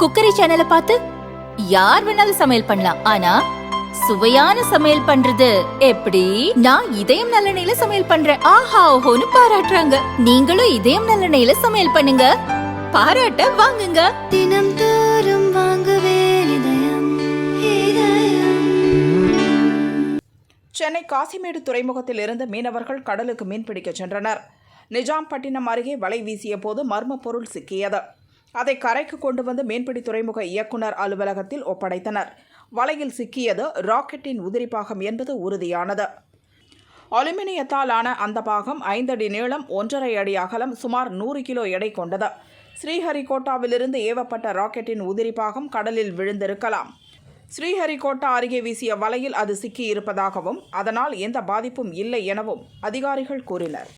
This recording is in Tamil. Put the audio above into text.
குக்கரி சேனலை பார்த்து யார் வேணாலும் சமையல் பண்ணலாம். ஆனா சுவையான சமையல் பண்றது எப்படி? நான் இதயம் நல்லெண்ணெயில சமையல் பண்றேன். ஆஹா ஓஹோன்னு பாராட்டுறாங்க. நீங்களும் இதயம் நல்லெண்ணெயில சமையல் பண்ணுங்க. பாராட்ட வாங்குங்க. தினம் தோறும் வாங்குவே இதயம் இதயம். சென்னை காசிமேடு துறைமுகத்தில் இருந்து மீனவர்கள் கடலுக்கு மீன்பிடிக்க சென்றனர். நிஜாம்பட்டினம் அருகே வலை வீசிய போது மர்ம பொருள் சிக்கியது. அதை கரைக்கு கொண்டு வந்து மீன்பிடி துறைமுக இயக்குனர் அலுவலகத்தில் ஒப்படைத்தனர். வலையில் சிக்கியது ராக்கெட்டின் உதிரிப்பாகம் என்பது உறுதியானது. அலுமினியத்தால் ஆன அந்த பாகம் ஐந்தடி நீளம் ஒன்றரை அடி அகலம் சுமார் நூறு கிலோ எடை கொண்டது. ஸ்ரீஹரிகோட்டாவிலிருந்து ஏவப்பட்ட ராக்கெட்டின் உதிரிப்பாகம் கடலில் விழுந்திருக்கலாம். ஸ்ரீஹரிகோட்டா அருகே வீசிய வலையில் அது சிக்கியிருப்பதாகவும் அதனால் எந்த பாதிப்பும் இல்லை எனவும் அதிகாரிகள் கூறினர்.